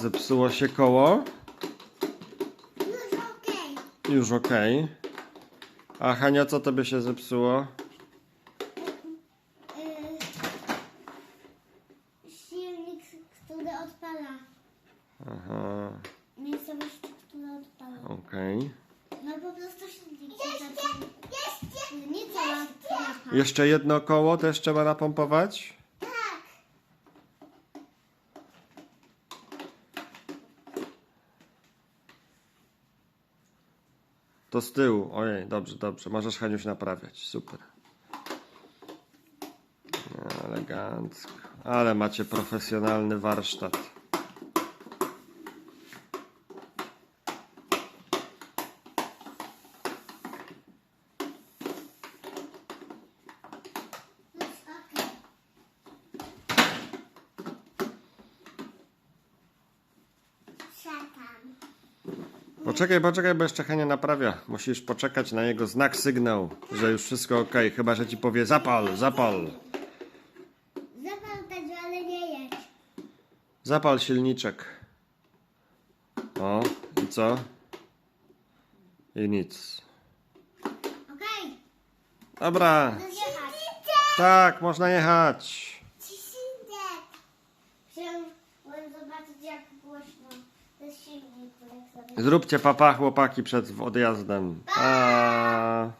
Zepsuło się koło. Już okej. Już okej. A Hania, co tobie się zepsuło? Y, silnik, który odpala. Aha, Miejscowość, która odpala. okej. No po prostu silnik. Jeszcze! Nie cała klapa. Jeszcze jedno koło też trzeba napompować? Tak. To z tyłu. Ojej, dobrze, dobrze. Możesz Haniuś naprawiać. Super. Elegancko. Ale macie profesjonalny warsztat. Czekam. Poczekaj, poczekaj, bo jeszcze Hania naprawia. Musisz poczekać na jego znak, sygnał, że już wszystko ok. Chyba, że ci powie zapal, zapal. Zapal ale nie jedź. Zapal silniczek. O, i co? I nic. Okej. Dobra. Zjechać. tak, można jechać. Chciałem zobaczyć jak głośno to jest silnik, jak sobie... Zróbcie papa chłopaki przed odjazdem. Pa.